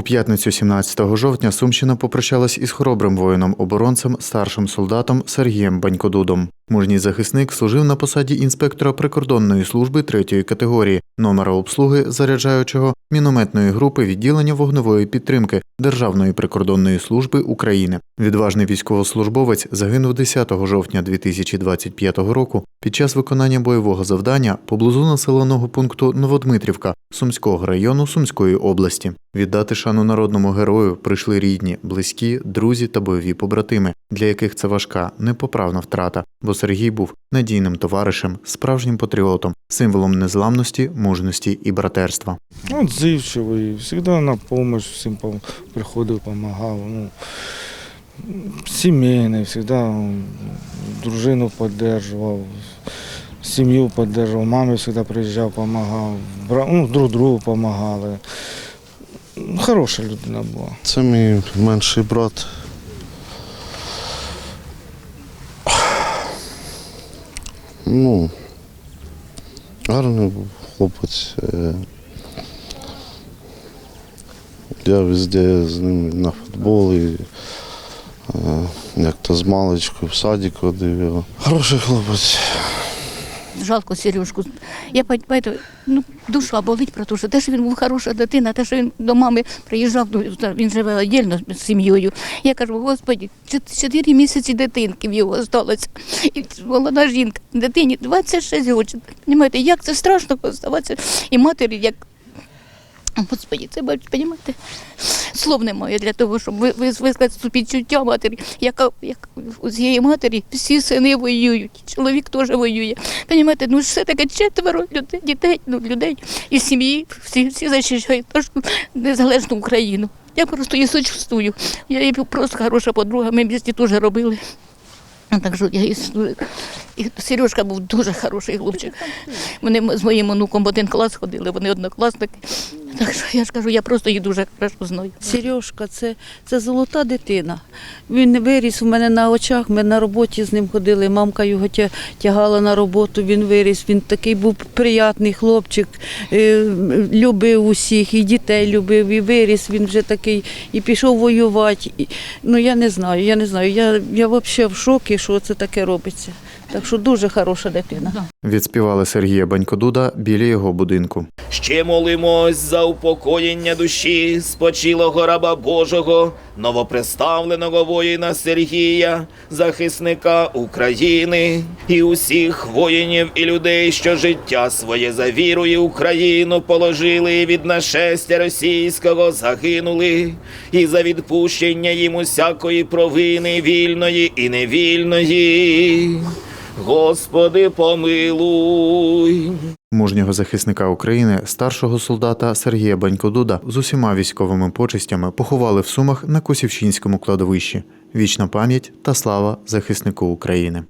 У п'ятницю 17 жовтня Сумщина попрощалась із хоробрим воїном-оборонцем, старшим солдатом Сергієм Банькодудом. Мужній захисник служив на посаді інспектора прикордонної служби третьої категорії, номера обслуги заряджаючого мінометної групи відділення вогневої підтримки Державної прикордонної служби України. Відважний військовослужбовець загинув 10 жовтня 2025 року під час виконання бойового завдання поблизу населеного пункту Новодмитрівка Сумського району Сумської області. Віддати шану народному герою прийшли рідні, близькі, друзі та бойові побратими, для яких це важка, непоправна втрата, бо Сергій був надійним товаришем, справжнім патріотом, символом незламності, мужності і братерства. Отзывчивый, всегда на помощь всем пом- приходил, помогал. Ну, семейный, всегда он дружину поддерживал, семью поддерживал, маме всегда приезжал, помогал, бра- ну, друг другу помогали. Ну, Хороша людина була. Це мій менший брат. Ну, гарний був хлопець. я везде з ним на футбол і е, як то з маличку в садик водив його. Хороший хлопець. Жалко Сережку. Я понимаю, ну, душа болить про те, що те, що він був хороша дитина, те, що він до мами приїжджав, ну, він живе віддільно з сім'єю. Я кажу, господі, чот- чотири місяці дитинки в його залишилося. І молода жінка, дитині 26 років. Понимаєте, як це страшно оставатися і матері, як Господи, це розумієте, слов немає для того, щоб ви- ви- співчуття матері, яка як у цієї матері всі сини воюють, чоловік теж воює. Понімаєте, ну все таке четверо людей, дітей, ну, людей із сім'ї, всі, всі захищають нашу незалежну Україну. Я просто її сочувствую. Я їй просто хороша подруга, ми вместе теж робили. Так що я і, і Сережка був дуже хороший хлопчик. Вони з моїм онуком в один клас ходили, вони однокласники. Так що я ж кажу, я просто їх дуже хорошо знаю. Сережка, це, це золота дитина. Він виріс у мене на очах. Ми на роботі з ним ходили. Мамка його тягала на роботу. Він виріс. Він такий був приятний хлопчик, е, любив усіх, і дітей любив, і виріс. Він вже такий і пішов воювати. Ну я не знаю, я не знаю. Я, я взагалі в шокі, що це таке робиться. Так що дуже хороша дитина. Відспівали Сергія Банькодуда біля його будинку. Ще молимось за упокоєння душі спочилого раба Божого, новоприставленого воїна Сергія, захисника України і усіх воїнів і людей, що життя своє за вірою Україну положили і від нашестя російського загинули, і за відпущення їм усякої провини вільної і невільної. Господи, помилуй. Мужнього захисника України, старшого солдата Сергія Банькодуда з усіма військовими почестями поховали в Сумах на Косівщинському кладовищі. Вічна пам'ять та слава захиснику України.